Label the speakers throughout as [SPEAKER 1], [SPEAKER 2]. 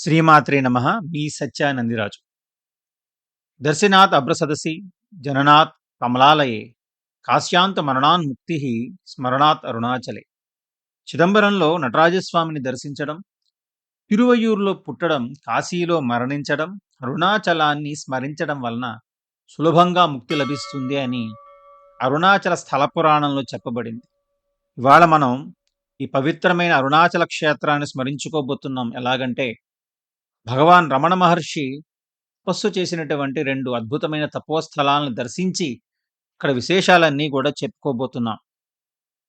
[SPEAKER 1] శ్రీమాత్రే నమ. మీ సత్యానందిరాజు. దర్శనాత్ అభ్రసదసి జననాత్ కమలాలయే. కాశ్యాంత మరణాన్ ముక్తి స్మరణాత్ అరుణాచలే. చిదంబరంలో నటరాజస్వామిని దర్శించడం తిరువయూరులో పుట్టడం కాశీలో మరణించడం అరుణాచలాన్ని స్మరించడం వలన సులభంగా ముక్తి లభిస్తుంది అని అరుణాచల స్థల పురాణంలో చెప్పబడింది. ఇవాళ మనం ఈ పవిత్రమైన అరుణాచల క్షేత్రాన్ని స్మరించుకోబోతున్నాం. ఎలాగంటే భగవాన్ రమణ మహర్షి తపస్సు చేసినటువంటి రెండు అద్భుతమైన తపోస్థలాలను దర్శించి అక్కడ విశేషాలన్నీ కూడా చెప్పుకోబోతున్నాం.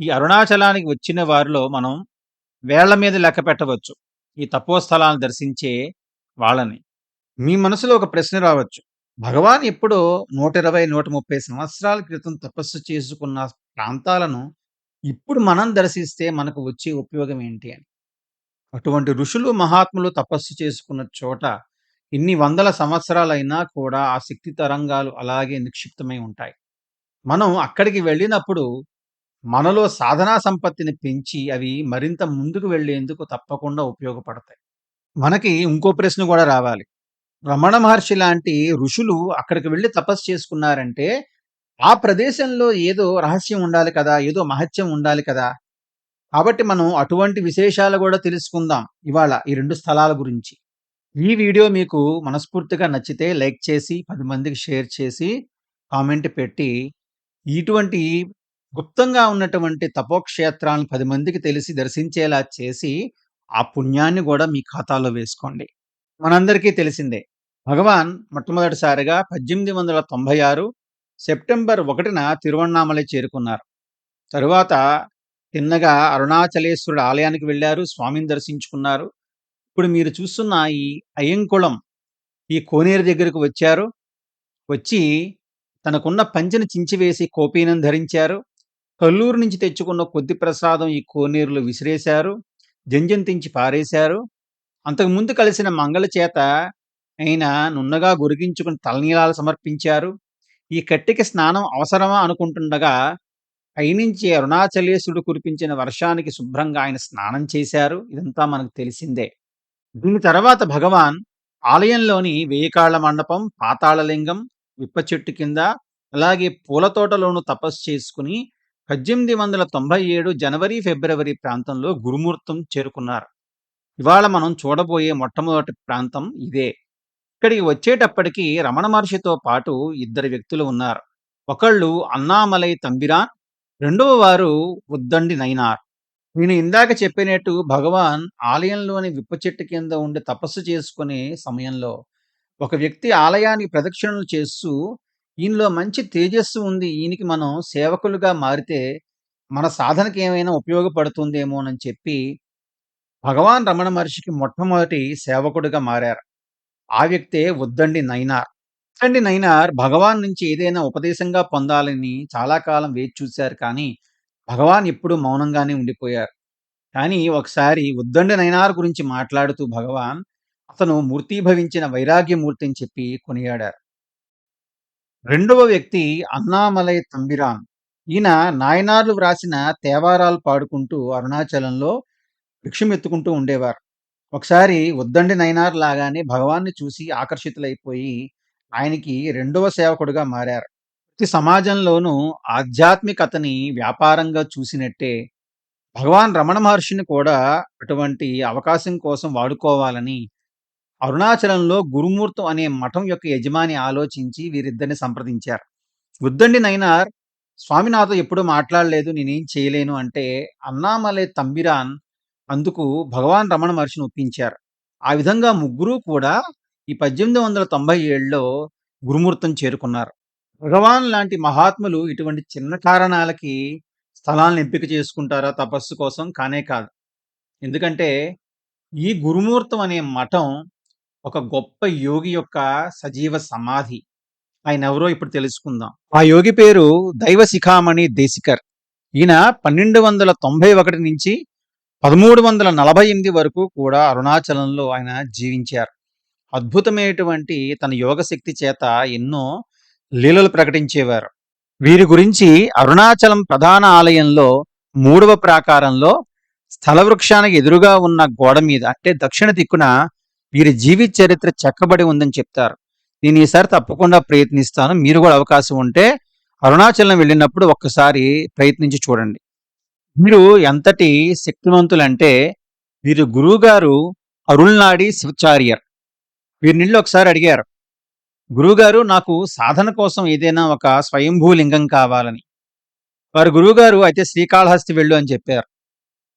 [SPEAKER 1] ఈ అరుణాచలానికి వచ్చిన వారిలో మనం వేళ్ళ మీద లెక్క పెట్టవచ్చు. ఈ తపోస్థలాలను దర్శించే వాళ్ళని. మీ మనసులో ఒక ప్రశ్న రావచ్చు. భగవాన్ ఎప్పుడో నూట ఇరవై నూట ముప్పై సంవత్సరాల క్రితం తపస్సు చేసుకున్న ప్రాంతాలను ఇప్పుడు మనం దర్శిస్తే మనకు వచ్చే ఉపయోగం ఏంటి అని. అటువంటి ఋషులు మహాత్ములు తపస్సు చేసుకున్న చోట ఇన్ని వందల సంవత్సరాలైనా కూడా ఆ శక్తి తరంగాలు అలాగే నిక్షిప్తమై ఉంటాయి. మనం అక్కడికి వెళ్ళినప్పుడు మనలో సాధనా సంపత్తిని పెంచి అవి మరింత ముందుకు వెళ్ళేందుకు తప్పకుండా ఉపయోగపడతాయి. మనకి ఇంకో ప్రశ్న కూడా రావాలి. రమణ మహర్షి లాంటి ఋషులు అక్కడికి వెళ్ళి తపస్సు చేసుకున్నారంటే ఆ ప్రదేశంలో ఏదో రహస్యం ఉండాలి కదా ఏదో మహత్యం ఉండాలి కదా కాబట్టి మనం అటువంటి విశేషాలు కూడా తెలుసుకుందాం ఇవాళ ఈ రెండు స్థలాల గురించి. ఈ వీడియో మీకు మనస్ఫూర్తిగా నచ్చితే లైక్ చేసి పది మందికి షేర్ చేసి కామెంట్ పెట్టి ఇటువంటి గుప్తంగా ఉన్నటువంటి తపోక్షేత్రాలను పది మందికి తెలిసి దర్శించేలా చేసి ఆ పుణ్యాన్ని కూడా మీ ఖాతాలో వేసుకోండి. మనందరికీ తెలిసిందే భగవాన్ మొట్టమొదటిసారిగా పద్దెనిమిది వందల తొంభై ఆరు సెప్టెంబర్ ఒకటిన తిరువణామలై చేరుకున్నారు. తరువాత తిన్నగా అరుణాచలేశ్వరుడు ఆలయానికి వెళ్ళారు స్వామిని దర్శించుకున్నారు. ఇప్పుడు మీరు చూస్తున్న ఈ అయ్యంకుళం ఈ కోనేరు దగ్గరకు వచ్చారు. వచ్చి తనకున్న పంచెను చించివేసి కోపీనం ధరించారు. కల్లూరు నుంచి తెచ్చుకున్న కొద్ది ప్రసాదం ఈ కోనేరులో విసిరేశారు. జంజంతించి పారేశారు. అంతకుముందు కలిసిన మంగళ చేత ఆయన నున్నగా గురిగించుకుని తలనీలాలు సమర్పించారు. ఈ కట్టెకి స్నానం అవసరమా అనుకుంటుండగా పైనుంచి అరుణాచలేశుడు కురిపించిన వర్షానికి శుభ్రంగా ఆయన స్నానం చేశారు. ఇదంతా మనకు తెలిసిందే. దీని తర్వాత భగవాన్ ఆలయంలోని వేయకాళ్ళ మండపం పాతాళలింగం విప్ప చెట్టు కింద అలాగే పూల తోటలోనూ తపస్సు చేసుకుని పద్దెనిమిది వందల తొంభై ఏడు జనవరి ఫిబ్రవరి ప్రాంతంలో గురుమూర్తం చేరుకున్నారు. ఇవాళ మనం చూడబోయే మొట్టమొదటి ప్రాంతం ఇదే. ఇక్కడికి వచ్చేటప్పటికి రమణ మహర్షితో పాటు ఇద్దరు వ్యక్తులు ఉన్నారు. ఒకళ్ళు అన్నామలై తంబిరాన్ రెండవ వారు ఉద్దండి నైనార్. నేను ఇందాక చెప్పినట్టు భగవాన్ ఆలయంలోని విప్ప చెట్టు కింద ఉండి తపస్సు చేసుకునే సమయంలో ఒక వ్యక్తి ఆలయానికి ప్రదక్షిణలు చేస్తూ ఈయనలో మంచి తేజస్సు ఉంది ఈయనకి మనం సేవకులుగా మారితే మన సాధనకి ఏమైనా ఉపయోగపడుతుందేమోనని చెప్పి భగవాన్ రమణ మహర్షికి మొట్టమొదటి సేవకుడిగా మారారు. ఆ వ్యక్తే ఉద్దండి నైనార్. ఉద్దండి నైనార్ భగవాన్ నుంచి ఏదైనా ఉపదేశంగా పొందాలని చాలా కాలం వేచి చూశారు కానీ భగవాన్ ఎప్పుడు మౌనంగానే ఉండిపోయారు. కానీ ఒకసారి ఉద్దండి నైనార్ గురించి మాట్లాడుతూ భగవాన్ అతను మూర్తీభవించిన వైరాగ్యమూర్తి అని చెప్పి కొనియాడారు. రెండవ వ్యక్తి అన్నామలై తంబిరాన్ ఈయన నాయనార్లు వ్రాసిన తేవారాలు పాడుకుంటూ అరుణాచలంలో భిక్షమెత్తుకుంటూ ఉండేవారు. ఒకసారి ఉద్దండి నైనార్ లాగానే భగవాన్ని చూసి ఆకర్షితులైపోయి ఆయనకి రెండవ సేవకుడుగా మారారు. ప్రతి సమాజంలోనూ ఆధ్యాత్మికతని వ్యాపారంగా చూసినట్టే భగవాన్ రమణ మహర్షిని కూడా అటువంటి అవకాశం కోసం వాడుకోవాలని అరుణాచలంలో గురుమూర్తం అనే మఠం యొక్క యజమాని ఆలోచించి వీరిద్దరిని సంప్రదించారు. ఉద్దండి నైనార్ స్వామి నాతో ఎప్పుడూ మాట్లాడలేదు నేనేం చేయలేను అంటే అన్నామలై తంబిరాన్ అందుకు భగవాన్ రమణ మహర్షిని ఒప్పించారు. ఆ విధంగా ముగ్గురూ కూడా ఈ పద్దెనిమిది వందల తొంభై ఏడులో గురుమూర్తం చేరుకున్నారు. భగవాన్ లాంటి మహాత్ములు ఇటువంటి చిన్న కారణాలకి స్థలాలను ఎంపిక చేసుకుంటారా తపస్సు కోసం? కానే కాదు. ఎందుకంటే ఈ గురుమూర్తం అనే మఠం ఒక గొప్ప యోగి యొక్క సజీవ సమాధి. ఆయన ఎవరో ఇప్పుడు తెలుసుకుందాం. ఆ యోగి పేరు దైవ శిఖామణి దేశికర్. ఈయన పన్నెండు వందల తొంభై ఒకటి నుంచి పదమూడు వందల నలభై ఎనిమిది వరకు కూడా అరుణాచలంలో ఆయన జీవించారు. అద్భుతమైనటువంటి తన యోగ శక్తి చేత ఎన్నో లీలలు ప్రకటించేవారు. వీరి గురించి అరుణాచలం ప్రధాన ఆలయంలో మూడవ ప్రాకారంలో స్థల వృక్షానికి ఎదురుగా ఉన్న గోడ మీద అంటే దక్షిణ దిక్కున వీరి జీవిత చరిత్ర చెక్కబడి ఉందని చెప్తారు. నేను ఈసారి తప్పకుండా ప్రయత్నిస్తాను. మీరు కూడా అవకాశం ఉంటే అరుణాచలం వెళ్ళినప్పుడు ఒక్కసారి ప్రయత్నించి చూడండి. మీరు ఎంతటి శక్తివంతులంటే వీరి గురువుగారు అరుణ్నాడి శివచార్యర్. వీరినిళ్ళు ఒకసారి అడిగారు గురువుగారు నాకు సాధన కోసం ఏదైనా ఒక స్వయంభూ లింగం కావాలని. వారి గురువుగారు అయితే శ్రీకాళహస్తి వెళ్ళు అని చెప్పారు.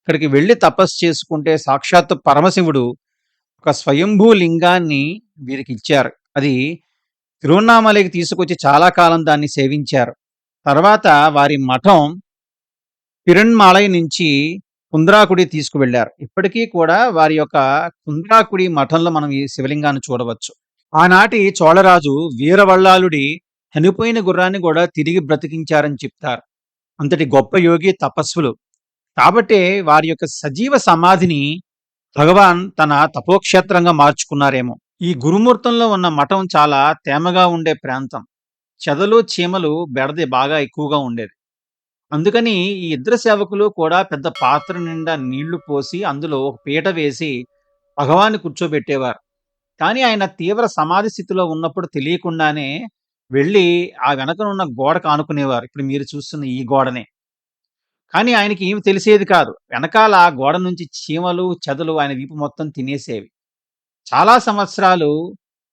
[SPEAKER 1] ఇక్కడికి వెళ్ళి తపస్సు చేసుకుంటే సాక్షాత్ పరమశివుడు ఒక స్వయంభూ లింగాన్ని వీరికి ఇచ్చారు. అది తిరువన్నామలకి తీసుకొచ్చి చాలా కాలం దాన్ని సేవించారు. తర్వాత వారి మఠం తిరుణ్మాలై నుంచి కుంద్రాకుడి తీసుకువెళ్ళారు ఇప్పటికీ కూడా వారి యొక్క కుంద్రాకుడి మఠంలో మనం ఈ శివలింగాన్ని చూడవచ్చు. ఆనాటి చోళరాజు వీరవల్లాలుడి చనిపోయిన గుర్రాన్ని కూడా తిరిగి బ్రతికించారని చెప్తారు. అంతటి గొప్ప యోగి తపస్సులు. కాబట్టే వారి యొక్క సజీవ సమాధిని భగవాన్ తన తపోక్షేత్రంగా మార్చుకున్నారేమో. ఈ గురుమూర్తంలో ఉన్న మఠం చాలా తేమగా ఉండే ప్రాంతం. చెదలు చీమలు బెడది బాగా ఎక్కువగా ఉండేది. అందుకని ఈ ఇద్దరు సేవకులు కూడా పెద్ద పాత్ర నిండా నీళ్ళు పోసి అందులో ఒక పీట వేసి భగవాన్ని కూర్చోబెట్టేవారు. కానీ ఆయన తీవ్ర సమాధి స్థితిలో ఉన్నప్పుడు తెలియకుండానే వెళ్ళి ఆ వెనకనున్న గోడకు ఆనుకునేవారు ఇప్పుడు మీరు చూస్తున్న ఈ గోడనే. కానీ ఆయనకి ఏమి తెలిసేది కాదు. వెనకాల ఆ గోడ నుంచి చీమలు చెదలు ఆయన వీపు మొత్తం తినేసేవి. చాలా సంవత్సరాలు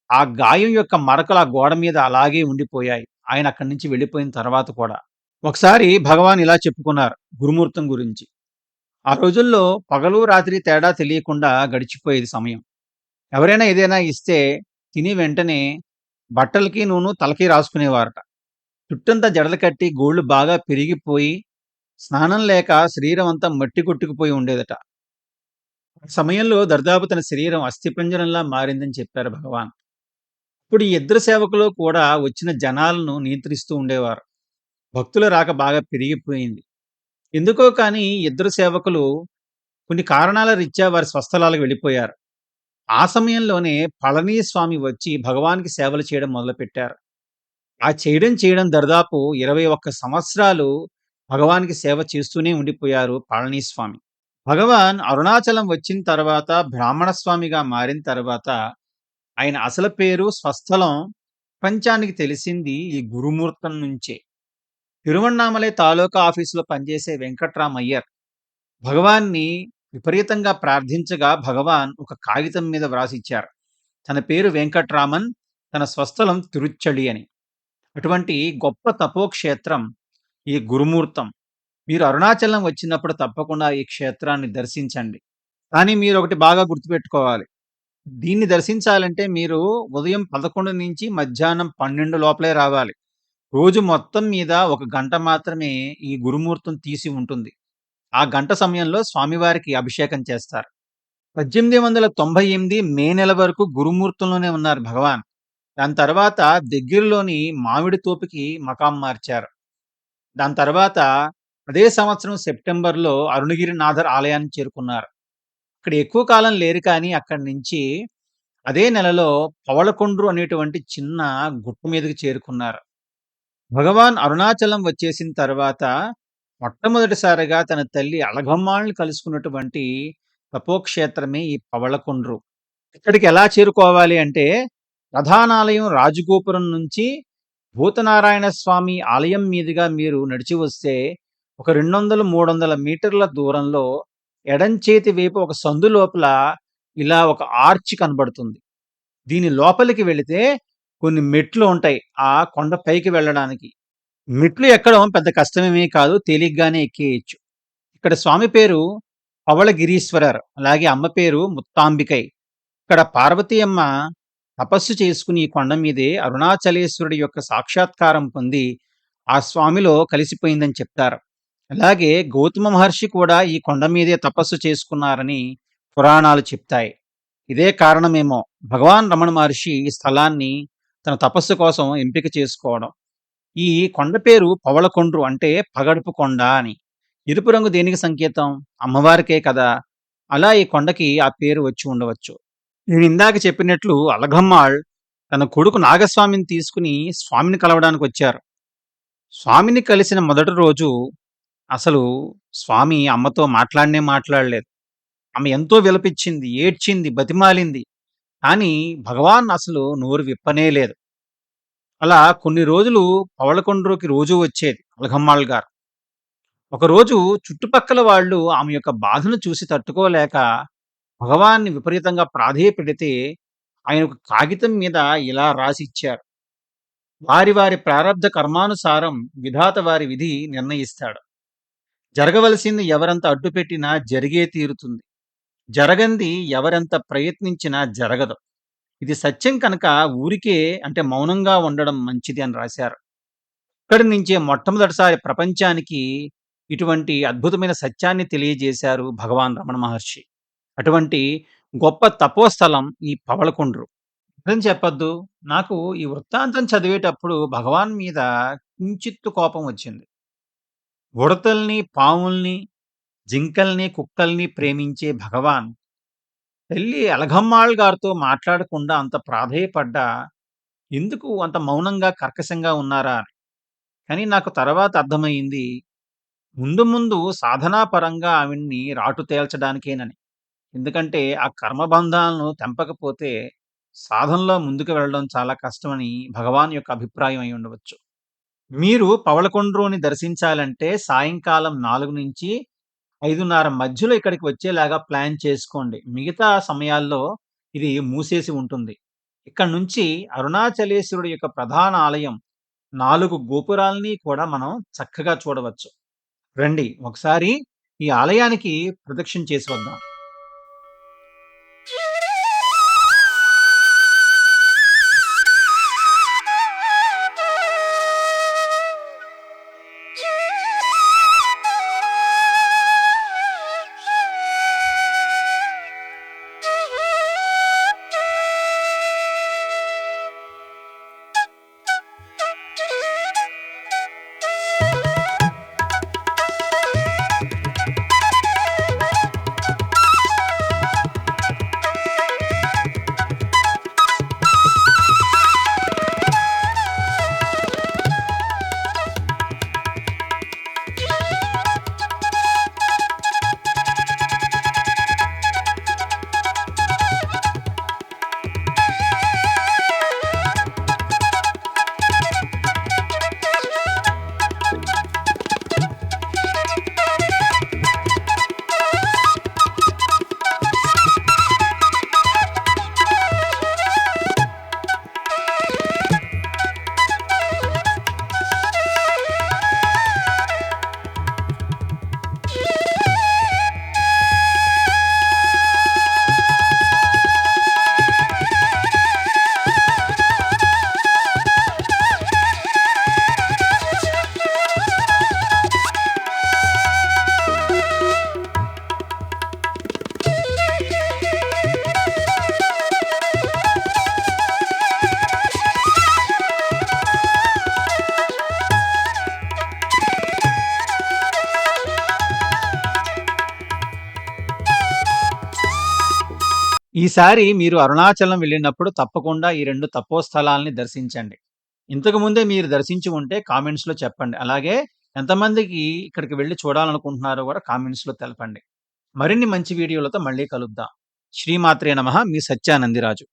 [SPEAKER 1] ఆ గాయం యొక్క మరకలు ఆ గోడ మీద అలాగే ఉండిపోయాయి. ఆయన అక్కడి నుంచి వెళ్ళిపోయిన తర్వాత కూడా. ఒకసారి భగవాన్ ఇలా చెప్పుకున్నారు గురుమూర్తం గురించి. ఆ రోజుల్లో పగలు రాత్రి తేడా తెలియకుండా గడిచిపోయేది సమయం. ఎవరైనా ఏదైనా ఇస్తే తిని వెంటనే బట్టలకి నూనె తలకి రాసుకునేవారట. చుట్టంతా జడలు కట్టి గోళ్ళు బాగా పెరిగిపోయి స్నానం లేక శరీరం అంతా మట్టి కొట్టుకుపోయి ఉండేదట. సమయంలో దర్దాపు తన శరీరం అస్థిపంజరంలా మారిందని చెప్పారు భగవాన్. ఇప్పుడు ఈ ఇద్దరు సేవకులు కూడా వచ్చిన జనాలను నియంత్రిస్తూ ఉండేవారు. భక్తుల రాక బాగా పెరిగిపోయింది. ఎందుకో కానీ ఇద్దరు సేవకులు కొన్ని కారణాల రీత్యా వారి స్వస్థలాలకు వెళ్ళిపోయారు. ఆ సమయంలోనే పళనీ స్వామి వచ్చి భగవానికి సేవలు చేయడం మొదలుపెట్టారు. ఆ చేయడం చేయడం దరిదాపు ఇరవై ఒక్క సంవత్సరాలు భగవానికి సేవ చేస్తూనే ఉండిపోయారు పళనీస్వామి. భగవాన్ అరుణాచలం వచ్చిన తర్వాత బ్రాహ్మణ స్వామిగా మారిన తర్వాత ఆయన అసలు పేరు స్వస్థలం ప్రపంచానికి తెలిసింది ఈ గురుమూర్తం నుంచే. తిరువణ్ణామలై తాలూకా ఆఫీసులో పనిచేసే వెంకట్రామయ్యర్ భగవాన్ని విపరీతంగా ప్రార్థించగా భగవాన్ ఒక కాగితం మీద వ్రాసిచ్చారు. తన పేరు వెంకట్రామన్ తన స్వస్థలం తిరుచ్చడి అని. అటువంటి గొప్ప తపోక్షేత్రం ఈ గురుమూర్తం. మీరు అరుణాచలం వచ్చినప్పుడు తప్పకుండా ఈ క్షేత్రాన్ని దర్శించండి. కానీ మీరు ఒకటి బాగా గుర్తుపెట్టుకోవాలి. దీన్ని దర్శించాలంటే మీరు ఉదయం పదకొండు నుంచి మధ్యాహ్నం పన్నెండు లోపలే రావాలి. రోజు మొత్తం మీద ఒక గంట మాత్రమే ఈ గురుమూర్తం తీసి ఉంటుంది. ఆ గంట సమయంలో స్వామివారికి అభిషేకం చేస్తారు. పద్దెనిమిది వందల తొంభై ఎనిమిది మే నెల వరకు గురుమూర్తంలోనే ఉన్నారు భగవాన్. దాని తర్వాత దగ్గరలోని మామిడి తోపుకి మకాం మార్చారు. దాని తర్వాత అదే సంవత్సరం సెప్టెంబర్లో అరుణగిరి నాథర్ ఆలయాన్ని చేరుకున్నారు. ఇక్కడ ఎక్కువ కాలం లేరు కానీ అక్కడి నుంచి అదే నెలలో పవళకొండ్రు అనేటువంటి చిన్న గుట్ట మీదకి చేరుకున్నారు. భగవాన్ అరుణాచలం వచ్చేసిన తర్వాత మొట్టమొదటిసారిగా తన తల్లి అలగమ్మాళ్ళని కలుసుకున్నటువంటి తపోక్షేత్రమే ఈ పవళకొండ్రు. ఇక్కడికి ఎలా చేరుకోవాలి అంటే ప్రధానాలయం రాజగోపురం నుంచి భూతనారాయణ స్వామి ఆలయం మీదుగా మీరు నడిచి వస్తే ఒక రెండు వందల మూడు వందల మీటర్ల దూరంలో ఎడంచేతి వైపు ఒక సందు లోపల ఇలా ఒక ఆర్చ్ కనబడుతుంది. దీని లోపలికి వెళితే కొన్ని మెట్లు ఉంటాయి ఆ కొండ పైకి వెళ్ళడానికి. మెట్లు ఎక్కడం పెద్ద కష్టమేమీ కాదు తేలిగ్గానే ఎక్కేయచ్చు. ఇక్కడ స్వామి పేరు పవళగిరీశ్వరర్ అలాగే అమ్మ పేరు ముత్తాంబికై. ఇక్కడ పార్వతీ అమ్మ తపస్సు చేసుకుని ఈ కొండ మీదే అరుణాచలేశ్వరుడి యొక్క సాక్షాత్కారం పొంది ఆ స్వామిలో కలిసిపోయిందని చెప్తారు. అలాగే గౌతమ మహర్షి కూడా ఈ కొండ మీదే తపస్సు చేసుకున్నారని పురాణాలు చెప్తాయి. ఇదే కారణమేమో భగవాన్ రమణ మహర్షి ఈ స్థలాన్ని తన తపస్సు కోసం ఎంపిక చేసుకోవడం. ఈ కొండ పేరు పవళకొండ్రు అంటే పగడుపు కొండ అని. ఎరుపు రంగు దేనికి సంకేతం? అమ్మవారికే కదా. అలా ఈ కొండకి ఆ పేరు వచ్చి ఉండవచ్చు. నేను ఇందాక చెప్పినట్లు అలగమ్మాళ్ తన కొడుకు నాగస్వామిని తీసుకుని స్వామిని కలవడానికి వచ్చారు. స్వామిని కలిసిన మొదటి రోజు అసలు స్వామి అమ్మతో మాట్లాడనే మాట్లాడలేదు. ఆమె ఎంతో విలపించింది ఏడ్చింది బతిమాలింది. కానీ భగవాన్ అసలు నోరు విప్పనే లేదు. అలా కొన్ని రోజులు పవళకొండ్రుకి రోజూ వచ్చేది అలగమ్మాళ్ గారు. ఒకరోజు చుట్టుపక్కల వాళ్ళు ఆమె యొక్క బాధను చూసి తట్టుకోలేక భగవాన్ని విపరీతంగా ప్రాధేయపెడితే ఆయన ఒక కాగితం మీద ఇలా రాసిచ్చారు. వారి వారి ప్రారంధ కర్మానుసారం విధాత వారి విధి నిర్ణయిస్తాడు. జరగవలసింది ఎవరంత అడ్డుపెట్టినా జరిగే తీరుతుంది. జరగంది ఎవరెంత ప్రయత్నించినా జరగదు. ఇది సత్యం కనుక ఊరికే అంటే మౌనంగా ఉండడం మంచిది అని రాశారు. ఇక్కడి నుంచే మొట్టమొదటిసారి ప్రపంచానికి ఇటువంటి అద్భుతమైన సత్యాన్ని తెలియజేశారు భగవాన్ రమణ మహర్షి. అటువంటి గొప్ప తపోస్థలం ఈ పవళకుండ్రు నిజం చెప్పొద్దు. నాకు ఈ వృత్తాంతం చదివేటప్పుడు భగవాన్ మీద కించిత్తు కోపం వచ్చింది. ఉడతల్ని, పాముల్ని, జింకల్ని, కుక్కల్ని ప్రేమించే భగవాన్ తల్లి అలఘమ్మాళ్ గారితో మాట్లాడకుండా అంత ప్రాధేయపడ్డా ఎందుకు అంత మౌనంగా, కర్కశంగా ఉన్నారా అని. కానీ నాకు తర్వాత అర్థమయింది. ముందు ముందు సాధనాపరంగా ఆవిడ్ని రాటు తేల్చడానికేనని. ఎందుకంటే ఆ కర్మబంధాలను తెంపకపోతే సాధనలో ముందుకు వెళ్ళడం చాలా కష్టమని భగవాన్ యొక్క అభిప్రాయం అయి ఉండవచ్చు. మీరు పవళకొండ్రుని దర్శించాలంటే సాయంకాలం 4-5:30 మధ్యలో ఇక్కడికి వచ్చేలాగా ప్లాన్ చేసుకోండి. మిగతా సమయాల్లో ఇది మూసేసి ఉంటుంది. ఇక్కడి నుంచి అరుణాచలేశ్వరుడు యొక్క ప్రధాన ఆలయం 4 గోపురాల్ని కూడా మనం చక్కగా చూడవచ్చు. రండి ఒకసారి ఈ ఆలయానికి ప్రదక్షిణ చేసి వద్దాం. ఈసారి మీరు అరుణాచలం వెళ్ళినప్పుడు తప్పకుండా ఈ రెండు తపో స్థలాల్ని దర్శించండి. ఇంతకు ముందే మీరు దర్శించి ఉంటే కామెంట్స్‌లో చెప్పండి. అలాగే ఎంతమందికి ఇక్కడికి వెళ్ళి చూడాలనుకుంటున్నారో కూడా కామెంట్స్‌లో తెలపండి. మరిన్ని మంచి వీడియోలతో మళ్ళీ కలుద్దాం. శ్రీమాత్రే నమ మీ సత్యానందిరాజు.